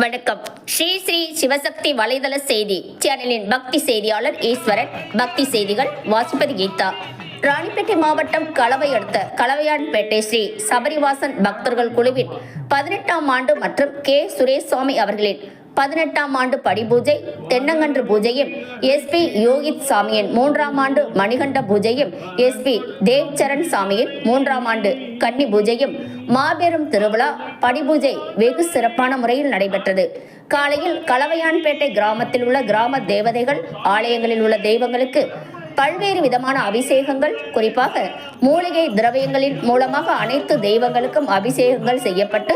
வணக்கம். ஸ்ரீ ஸ்ரீ சிவசக்தி வலைதள செய்தி. சேனலின் பக்தி செய்தியாளர் ஈஸ்வரன். பக்தி செய்திகள் வாசிப்பது கீதா. ராணிப்பேட்டை மாவட்டம் கலவை அடுத்த கலவையான்பேட்டை ஸ்ரீ சபரிவாசன் பக்தர்கள் குழுவின் பதினெட்டாம் ஆண்டு மற்றும் கே. சுரேஷ் சுவாமி அவர்களின் பதினெட்டாம் ஆண்டு படிபூஜை தென்னங்கன்று பூஜையும் எஸ்பி யோகித் சாமியின் மூன்றாம் ஆண்டு மணிகண்ட பூஜையும் எஸ்பி தேவ்சரண் சாமியின் மூன்றாம் ஆண்டு கன்னி பூஜையும் மாபெரும் திருவிழா படிபூஜை வெகு சிறப்பான முறையில் நடைபெற்றது. காலையில் கலவையான்பேட்டை கிராமத்தில் உள்ள கிராம தேவதைகள் ஆலயங்களில் உள்ள தெய்வங்களுக்கு பல்வேறு விதமான அபிஷேகங்கள் குறிப்பாக மூலிகை திரவியங்களின் மூலமாக அனைத்து தெய்வங்களுக்கும் அபிஷேகங்கள் செய்யப்பட்டு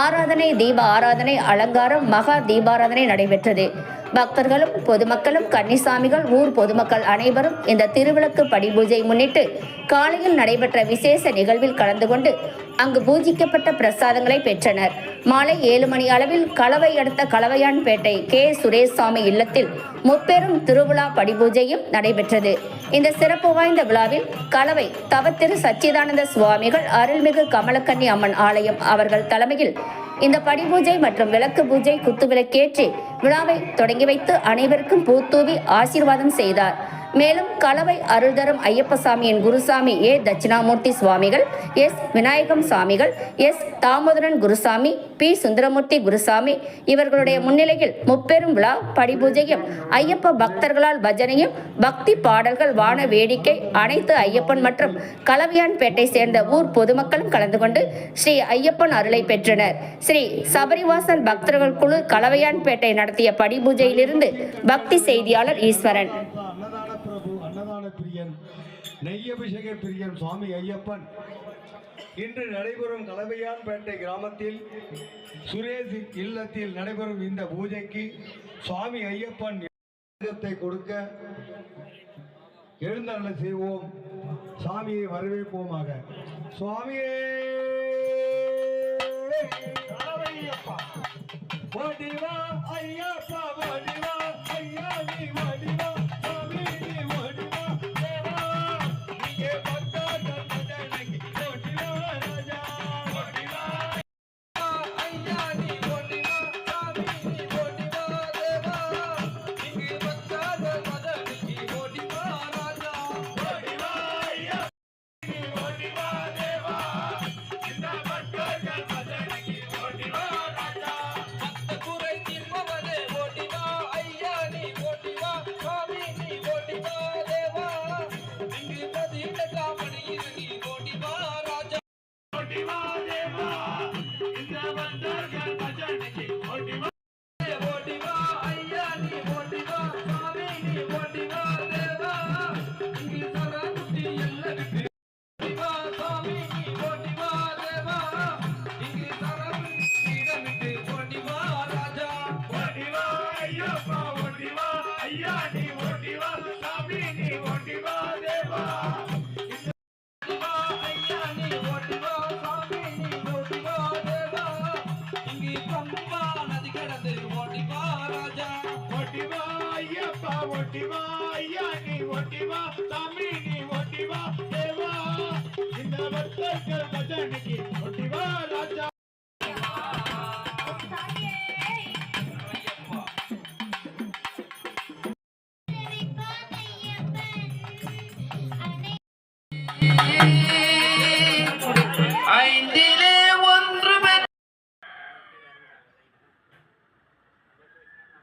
ஆராதனை தீப ஆராதனை அலங்காரம் மகா தீபாராதனை நடைபெற்றது. பக்தர்களும் பொதுமக்களும் கன்னிசாமிகள் ஊர் பொதுமக்கள் அனைவரும் இந்த திருவிளக்கு படி பூஜை முன்னிட்டு காலையில் நடைபெற்ற விசேஷ நிகழ்வில் கலந்து கொண்டு அங்கு பூஜிக்கப்பட்ட பிரசாதங்களை பெற்றனர். மாலை ஏழு மணி அளவில் கலவை அடுத்த கலவையான்பேட்டை கே. சுரேஷ்சாமி இல்லத்தில் முப்பெரும் திருவிழா படிபூஜையும் நடைபெற்றது. இந்த சிறப்பு வாய்ந்த விழாவில் கலவை தவத்திரு சச்சிதானந்த சுவாமிகள் அருள்மிகு கமலக்கன்னி அம்மன் ஆலயம் அவர்கள் தலைமையில் இந்த படிபூஜை மற்றும் விளக்கு பூஜை குத்துவிளக்கேற்றி விழாவை தொடங்கி வைத்து அனைவருக்கும் பூத்தூவி ஆசீர்வாதம் செய்தார். மேலும் கலவை அருள்தரும் ஐயப்பசாமியின் குருசாமி ஏ தட்சிணாமூர்த்தி சுவாமிகள் எஸ் விநாயகம் சாமிகள் எஸ் தாமோதரன் குருசாமி பி சுந்தரமூர்த்தி குருசாமி. இவர்களுடைய முன்னிலையில் முப்பெரும் விழா படிபூஜையும் ஐயப்ப பக்தர்களால் பஜனையும் பக்தி பாடல்கள் வான வேடிக்கை அனைத்து ஐயப்பன் மற்றும் கலவையான்பேட்டை சேர்ந்த ஊர் பொதுமக்களும் கலந்து கொண்டு ஸ்ரீ ஐயப்பன் அருளை பெற்றனர். ஸ்ரீ சபரிவாசன் பக்தர்கள் குழு கலவையான்பேட்டை நடத்திய படிபூஜையிலிருந்து பக்தி செய்தியாளர் ஈஸ்வரன். நெய்யபிஷேக பிரியன் சுவாமி ஐயப்பன். இன்று நடைபெறும் கலவையான்பேட்டை கிராமத்தில் சுரேஷ் இல்லத்தில் நடைபெறும் இந்த பூஜைக்கு சுவாமி ஐயப்பன் கொடுக்க எழுந்தருளை செய்வோம். சாமியை வரவேற்போமாக. சுவாமியே! ஐயப்பா ஐயப்பா ஐயா நீ வடிவா. ಜಗತ್ತ ஐயப்பா ஓடிவா ஐயா நீ ஓடிவா சாமி நீ ஓடிவா தேவா. ஓடிவா ஐயா நீ ஓடிவா சாமி நீ ஓடிவா தேவா. இங்கு பம்பா நதி கடந்து ஓடிவா ராஜா. ஓடிவா ஐயப்பா ஓடிவா ஐயா நீ ஓடிவா சாமி நீ ஓடிவா தேவா. இந்த பக்தர்கள் பஜனைக்கு